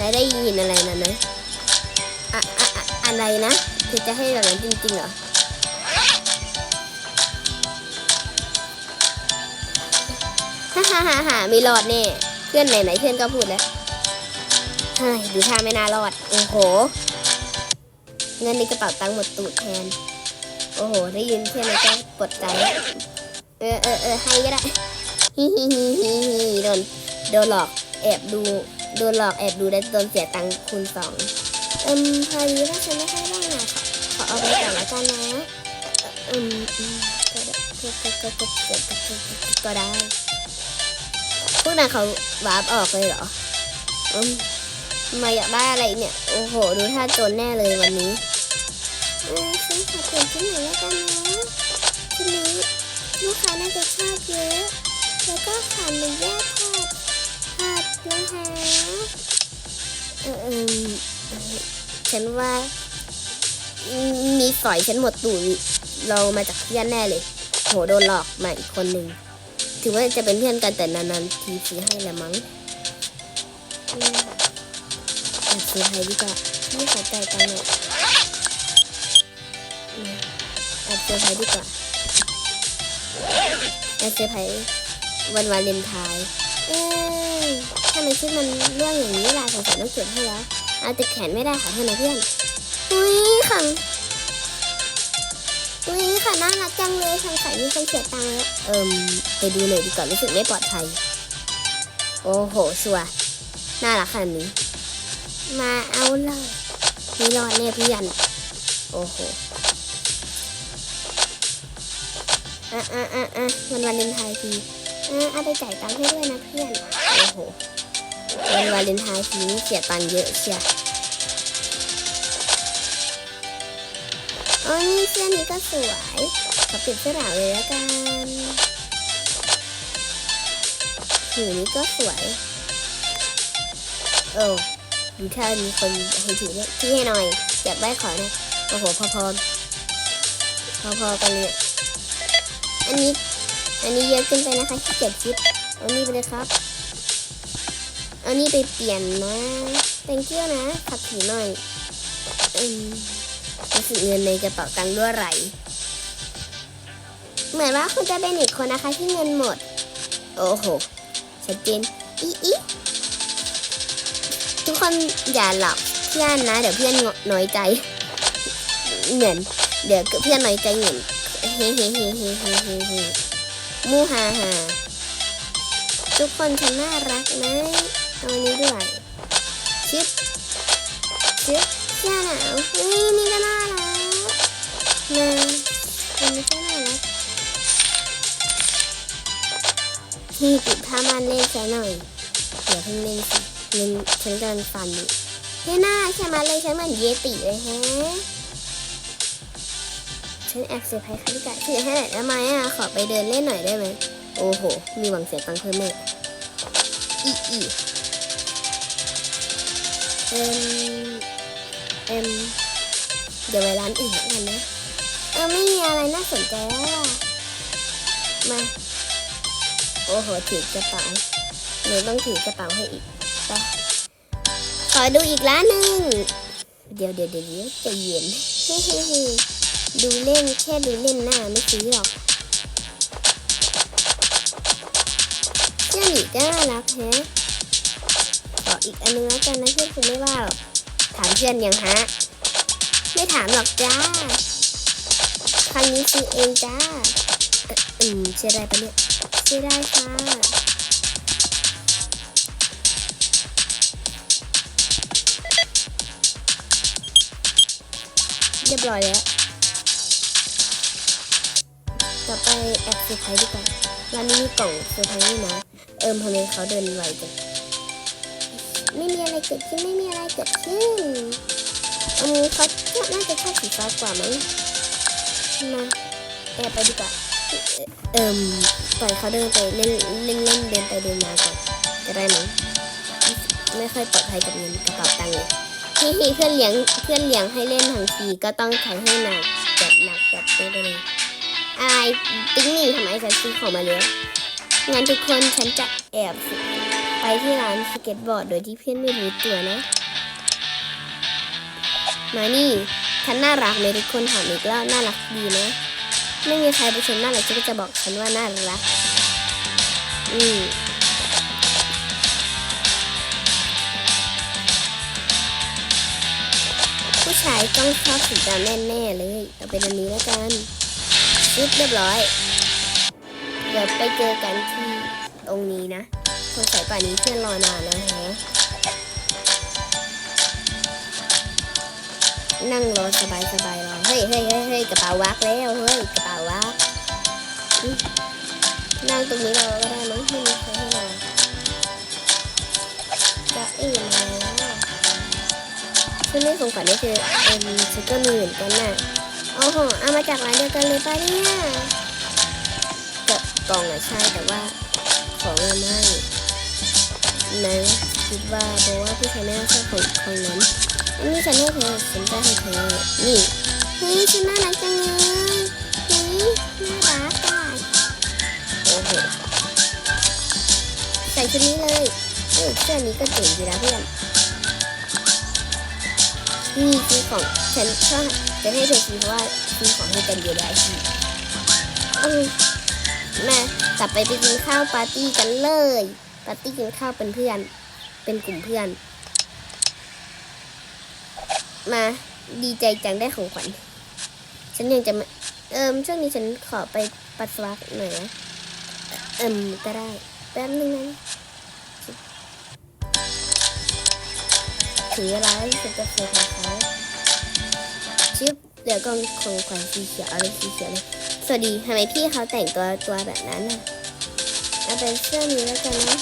นายได้ยินอะไรนะนะอะอะอะอะไรนะเธอจะให้แบบนั้นจริงๆเหรอฮ่าฮ่าฮ่าฮ่าไม่รอดแน่เพื่อนไหนๆเพื่อนก็พูดแล้วเฮ้ยดูท่าไม่น่ารอด โอ้โห เงินในกระเป๋าตังค์หมดตูดแทน โอ้โห ได้ยินเพื่อนแล้วก็ปวดใจ เออเออเออให้ก็ได้ฮิฮิฮิฮิฮิโดนโดนหลอกแอบดู โดนหลอกแอบดูได้โดนเสียตังค์คูณสองเอิมพอดีว่าฉันไม่ค่อยว่างอะขอเอาไปก่อนละกันนะเอิมอืมก็ได้ก็ได้พวกนั้นเขาวาร์ปออกเลยเหรออืมมาอยากได้อะไรเนี่ย โอ้โห ดูท่าจนแน่เลยวันนี้เออฉันขอเปลี่ยนชุดหนแล้วกันนะชุดนี้ลูกค้าน่าจะชอบเยอะ แล้วก็ขออนุญาตทอดทอด นะคะเออเออฉันว่า มีสอยฉันหมดตูดเรามาจากเพื่อนแน่เลย โหโดนหลอกมาอีกคนหนึ่งถือว่าจะเป็นเพื่อนกันแต่นานๆทีซื้อให้ละมั้งอืมแต่ซื้อให้ดีกว่าไม่ขอใจายตังค์หน่อยอืมแอบเซอร์ไพรส์ดีกว่าแอบเซอร์ไพรส์วันวาเลนไทน์เอ้ ยถ้ามันชุดมันเรื่องอย่างนี้ลายสงสัยต้องเก็บให้แล้ว เอาแต่แขนไม่ได้ค่ะเพื่อนนะเพื่อนอุ้ยขังอุ้ยค่ะน่ารักจังเลยสงสัยมีคนเสียตังค์แล้วเอิมไปดูหน่อยดีกว่ารู้สึกไม่ปลอดภัย โอ้โหชัวร์น่ารักขนาดนี้ มาเอาเลยนี่รอดแน่พี่ยันโอ้โหอะอะอะอะวันวาเลนไทน์ทีอะเอาไปจ่ายตังค์ให้ด้วยนะเพื่อน โอ้โห วันวาเลนไทน์ทีนี่เสียตังค์เยอะเชียโอ้ยเสื้อนี้ก็สวยขอเปลี่ยนเสื้อหนาวเลยแล้วกันถือนี้ก็สวยเออดูถ้ามีคนให้ถือเนี่ยที่ให้หน่อย อยากได้ขอนะโอ้โหพอพอพอพอๆกันเลยอันนี้ อันนี้เยอะเกินไปนะคะที่เกียจคิดเอานี่ไปเลยครับ อานี่ไปเปลี่ยนนะ thank you นะขับถือหน่อยอืมรู้สึกเงินในกระเป๋าตังค์รั่วไหลเหมือนว่าคุณจะเป็นอีกคนนะคะที่เงินหมด โอ้โหชัดเจนอีอีทุกคนอย่าหลับเพื่อนนะ เดี๋ยวเพื่อนน้อยใจเหมือนเดี๋ยวเพื่อนน้อยใจเหมือนเฮ้เฮ้เฮ้เฮ้เฮ้เฮ้เฮ้มูฮาฮาทุกคนฉันน่ารักนะ เอาอันนี้ด้วยชิปชิปเสื้อหนาวเฮ้ยนี่ก็น่ารักนะอันนี้ก็น่ารักนี่ติดผ้ามันเล่นซะหน่อยอย่าเพิ่งเล่นสิเล่นฉันกำลังฟันอยู่เฮ้ยหน้าใช่ไหมเลยฉันเหมือนเยติเลยแฮะฉันแอบเซอร์ไพรส์คาริกะถือให้หน่อยได้ไหมอะขอไปเดินเล่นหน่อยได้ไหมโอ้โห มีหวังเสียตังค์เพิ่มแน่อีอี เอ็มเอ็มเดี๋ยวไปร้านอื่นกันนะเออไม่มีอะไรน่าสนใจแล้วล่ะมาโอ้โหถือกระเป๋าหนูต้องถือกระเป๋าให้อีกไปขอดูอีกร้านหนึ่งเดี๋ยวเดี๋ยวเดี๋ยวเดี๋ยวใจเย็นเฮ้เฮ้เฮ้ดูเล่นแค่ดูเล่นหน้าไม่ซื้อหรอกเจ้าหมีก็น่ารักแฮะ อีกอันนึงแล้วกันนะเพื่อนคุณไม่ว่าหรอกถามเพื่อนยังฮะ ไม่ถามหรอกจ้าครั้งนี้ซื้อเองจ้าเอ่ออืมเชื่อได้ปะเนี่ยเชื่อได้ค่ะเรียบร้อยแล้วต่อไปแอบเซอร์ไพรส์ดีกว่าร้านนี้มีกล่องเซอร์ไพรส์ด้วยนะ เอิมทำไมเขาเดินไวจัง ไม่มีอะไรเกิดขึ้นไม่มีอะไรเกิดขึ้นอันนี้เขาน่าจะชอบสีฟ้ากว่ามั้งมาแอบไปดีกว่าเอิ่มปล่อยเขาเดินไปเล่นเล่นเล่นเดินไปเดินมาก่อนจะได้ไหมไม่ค่อยปลอดภัยกับเงินกระเป๋าตังค์เลยเพื่อนเลี้ยงเพื่อนเลี้ยงให้เล่นทั้งทีก็ต้องใช้ให้หนักจัดหนักจัดเต็มไปเลยอะไรติ๊งหนิงทำไมฉันซื้อของมาเยอะงั้นทุกคนฉันจะแอบสิ ไปที่ร้านสเก็ตบอร์ดโดยที่เพื่อนไม่รู้ตัวนะ มานี่ฉันน่ารักไหมทุกคนถามอีกแล้วน่ารักดีนะ ไม่มีใครไปชมน่ารักฉันก็จะบอกฉันว่าน่ารัก อืมผู้ชายต้องชอบสีดำแน่ๆเลยเอาเป็นอันนี้แล้วกันชุดเรียบร้อย เดี๋ยวไปเจอกันที่ตรงนี้นะ สงสัยป่านนี้เพื่อนรอนานแล้วแฮะนั่งรอสบายสบายๆรอเฮ้ยเฮ้ยเฮ้ยเฮ้ยกระเป๋าวักแล้วเฮ้ยกระเป๋าวักนั่งตรงนี้รอก็ได้มั้งไม่มีใครให้มาจะเอ๋มาแล้วฉันไม่สงสัยได้คือเอ็มฉันก็มีเหมือนกันน่ะโอ้โหเอามาจากร้านเดียวกันเลยป่ะเนี่ยกับกล่องอะใช่แต่ว่าของอะไม่ นะคิดว่าเพราะว่าผู้ชายไม่น่าชอบของของนั้นอันนี้ฉันให้เธอฉันจะให้เธอนี่เฮ้ยฉันน่ารักจังเลยเฮ้ยน่ารักอะโอ้โหใส่ชุดนี้เลยเออเสื้อนี้ก็เจ๋งดีนะเพื่อนนี่คือของฉันชอบจะให้เธอซื้อเพราะว่าซื้อของให้กันเยอะได้ที่อืมมากลับไปไปกินข้าวปาร์ตี้กันเลย ปาร์ตี้กินข้าวเป็นเพื่อน เป็นกลุ่มเพื่อน มาดีใจจังได้ของขวัญ ฉันยังจะม่เอิมช่วงนี้ฉันขอไปปัสสาวะหน่อยนะเอิมก็ได้ แป๊บนึงนะถึงเวลาที่ฉันจะเซอร์ไพรส์เขาชิปเดี๋ยวกองของขวัญสีเขียวอาเลยสีเขียวเลยสวัสดีทำไมพี่เขาแต่งตัวตัวแบบนั้นน่ะเอาเป็นเสื้อนี้แล้วกันนะ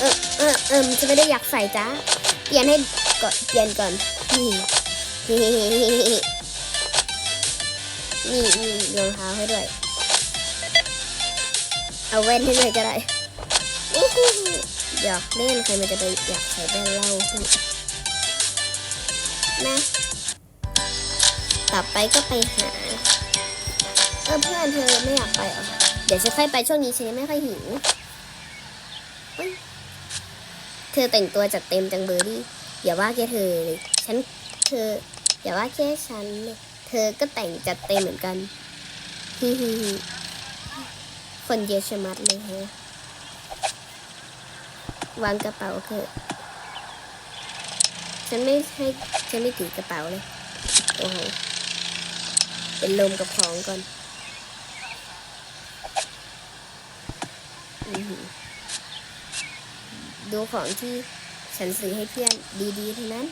เออเออเอิมฉันไม่ได้อยากใส่จ้าเปลี่ยนให้ก่อนเปลี่ยนก่อนนี่นี่นี่นี่รองเท้าให้ด้วย เอาแว่นให้ด้วยก็ได้อยากเล่นใครมันจะไปอยากใส่แว่นเล่านะต่อไปก็ไปหาเออเพื่อนเธอไม่อยากไปหรอเดี๋ยวฉันค่อยไปช่วงนี้ฉันยังไม่ค่อยหิว เธอแต่งตัวจัดเต็มจังเบอร์ดี้อย่าว่าแค่เธอเลยฉันเธอ อย่าว่าแค่ฉันเลยเธอก็แต่งจัดเต็มเหมือนกันฮิฮิคนเยอะชะมัดเลยฮะวางกระเป๋าเถอะฉันไม่ให้ฉันไม่ถือกระเป๋าเลยโอ้โหเป็นลมกับของก่อนอื้อหือ ดูของที่ฉันซื้อให้เพื่อนดีๆทั้งนั้น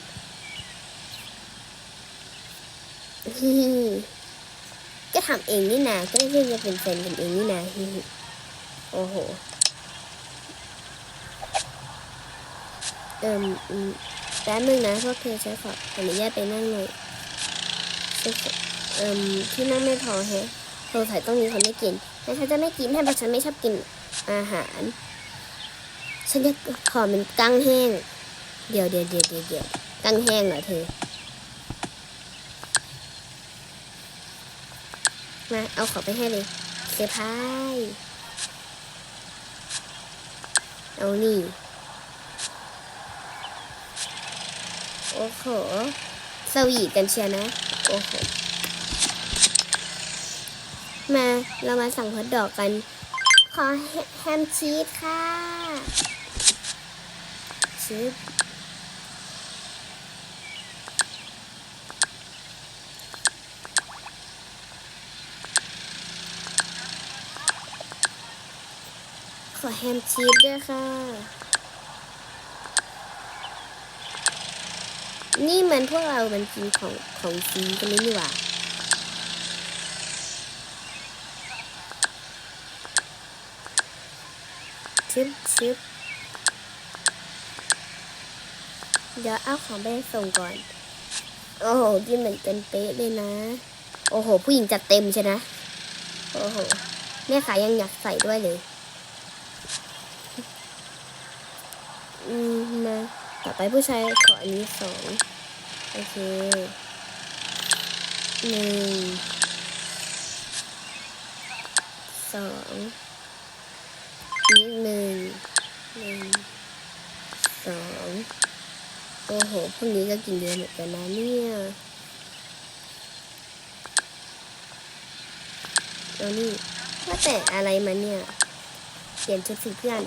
ฮิฮิก็ทำเองนี่นา ก็ได้เพื่อนจะเป็นแฟนกันเองนี่นาฮิฮิโอ้โห เอิมมแป๊บนึงนะพวกเธอฉันขออนุญาตไปนั่งหน่อยเอิมที่นั่งไม่พอแฮะสงสัยต้องมีคนไม่กินแต่ฉันจะไม่กินให้เพราะฉันไม่ชอบกินอาหาร ฉันจะขอเป็นกั้งแห้ง เดี๋ยวเดี๋ยวเดี๋ยวเดี๋ยวเดี๋ยวกั้งแห้งเหรอเธอ มาเอาขอไปให้เลยเซอร์ไพรส์เอานี่โอ้โหสวีทกันเชียนะ โอ้โห มาเรามาสั่งฮอทดอกกัน ขอแฮมชีสค่ะ ชีสขอแฮมชีสด้วยค่ะ นี่มันพวกเรามันกินของของฟรีกันนี่นี่หว่าชิปชิป เดี๋ยวเอาของไปส่งก่อน โอ้โหกินเหมือนกันเป๊ะเลยนะ โอ้โห ผู้หญิงจัดเต็มใช่นะ โอ้โหแม่ขายยังอยากใส่ด้วยเลย อืมมาต่อไปผู้ชายขออันนี้สองโอเคหนึ่งสองอีกหนึ่งหนึ่งสอง โอ้โหพวกนี้ก็กินเยอะเหมือนกันนะเนี่ยเอานี่ว่าแต่อะไรมาเนี่ย เปลี่ยนชุดสิเพื่อน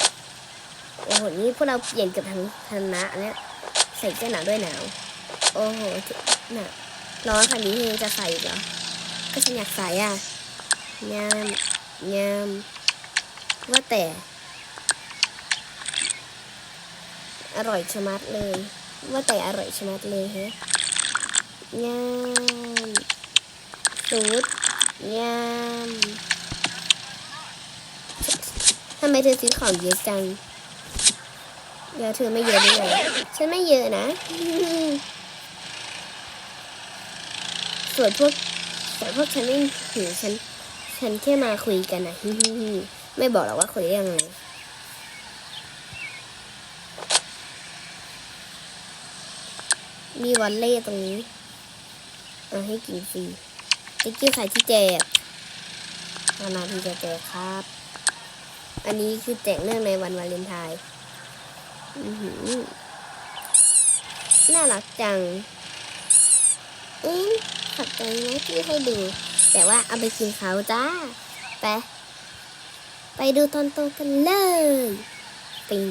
โอ้โห นี่พวกเราเปลี่ยนเกับทั้งคณะแล้วใส่เสื้อหนาวด้วยหนาว โอ้โหหนาวร้อนขนาดนี้ยังจะใส่อีกเหรอ ก็ฉันอยากใส่อะยามยามว่าแต่ อร่อยชะมัดเลย ว่าแต่อร่อยชะมัดเลยฮะยามสูตรยามทำไมเธอซื้อของเยอะจังเดี๋ยวเธอไม่เยอะด้วยเหรอฉันไม่เยอะนะ ส่วนพวกส่วนพวกฉันไม่ถือฉัน ฉันแค่มาคุยกันนะไม่บอกหรอกว่าคุยเรื่องอะไร มีวอลเล่ตรงนี้เอาให้กินฟรีเจ๊กี้ขายที่แจกนานาที่จะแจกครับ อันนี้คือแจกเนื่องในวันวาเลนไทน์อื้อหือน่ารักจังอืมขอบใจนะที่ให้ดู แต่ว่าเอาไปกินเขาจ้า ไป ไปดูตอนโตกันเลย ปิง